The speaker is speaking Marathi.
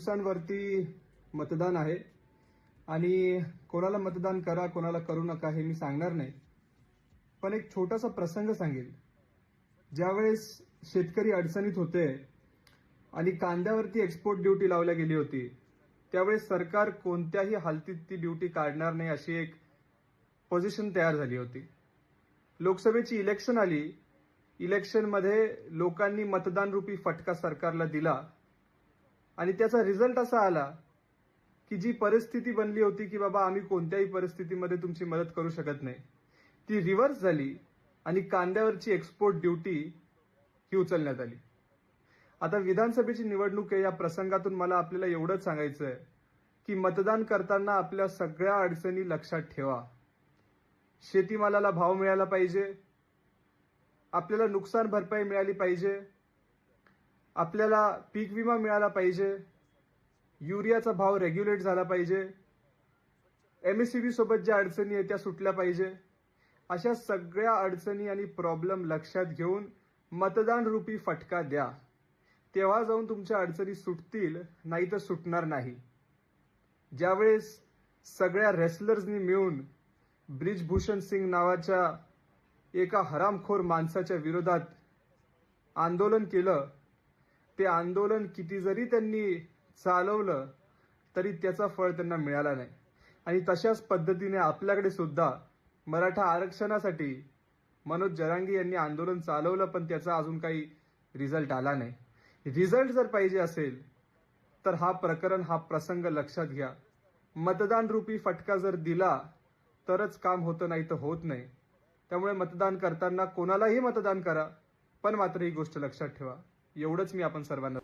दिवसांवरती मतदान आहे. आणि कोणाला मतदान करा कोणाला करू नका हे मी सांगणार नाही. पण एक छोटासा प्रसंग सांगेल. ज्यावेळेस शेतकरी अडचणीत होते आणि कांद्यावरती एक्सपोर्ट ड्युटी लावल्या गेली होती त्यावेळेस सरकार कोणत्याही हालतीत ती ड्युटी काढणार नाही अशी एक पोझिशन तयार झाली होती. लोकसभेची इलेक्शन आली. इलेक्शनमध्ये लोकांनी मतदानरूपी फटका सरकारला दिला. आणि त्याचा रिझल्ट असा आला की जी परिस्थिती बनली होती की बाबा आम्ही कोणत्याही परिस्थितीमध्ये तुमची मदत करू शकत नाही ती रिव्हर्स झाली आणि कांद्यावरची एक्सपोर्ट ड्युटी ही उचलण्यात आली. आता विधानसभेची निवडणूक आहे या प्रसंगातून मला आपल्याला एवढंच सांगायचं आहे की मतदान करताना आपल्या सगळ्या अडचणी लक्षात ठेवा. शेतीमालाला भाव मिळाला पाहिजे. आपल्याला नुकसान भरपाई मिळाली पाहिजे. आपल्याला पीक विमा मिळाला पाहिजे. युरियाचा भाव रेग्युलेट झाला पाहिजे. एमएससीबी सोबत ज्या अडचणी आहेत त्या सुटल्या पाहिजे. अशा सगळ्या अडचणी आणि प्रॉब्लेम लक्षात घेऊन मतदान रूपी फटका द्या. तेव्हा जाऊन तुमच्या अडचणी सुटतील नाही तर सुटणार नाही. ज्यावेळेस सगळ्या रेसलर्सनी मिळून ब्रिजभूषण सिंग नावाच्या एका हरामखोर माणसाच्या विरोधात आंदोलन केलं ते आंदोलन किती जरी त्यांनी चालवलं तरी त्याचा फळ त्यांना मिळाला नाही. आणि तशाच पद्धतीने आपल्याकडे सुद्धा मराठा आरक्षणासाठी मनोज जरांगी यांनी आंदोलन चालवलं पण त्याचा अजून काही रिझल्ट आला नाही. रिझल्ट जर पाहिजे असेल तर हा प्रकरण हा प्रसंग लक्षात घ्या. मतदान रूपी फटका जर दिला तरच काम होतं नाही तर होत नाही. त्यामुळे मतदान करताना कोणालाही मतदान करा पण मात्र ही गोष्ट लक्षात ठेवा. एवढंच मी आपण सर्वांना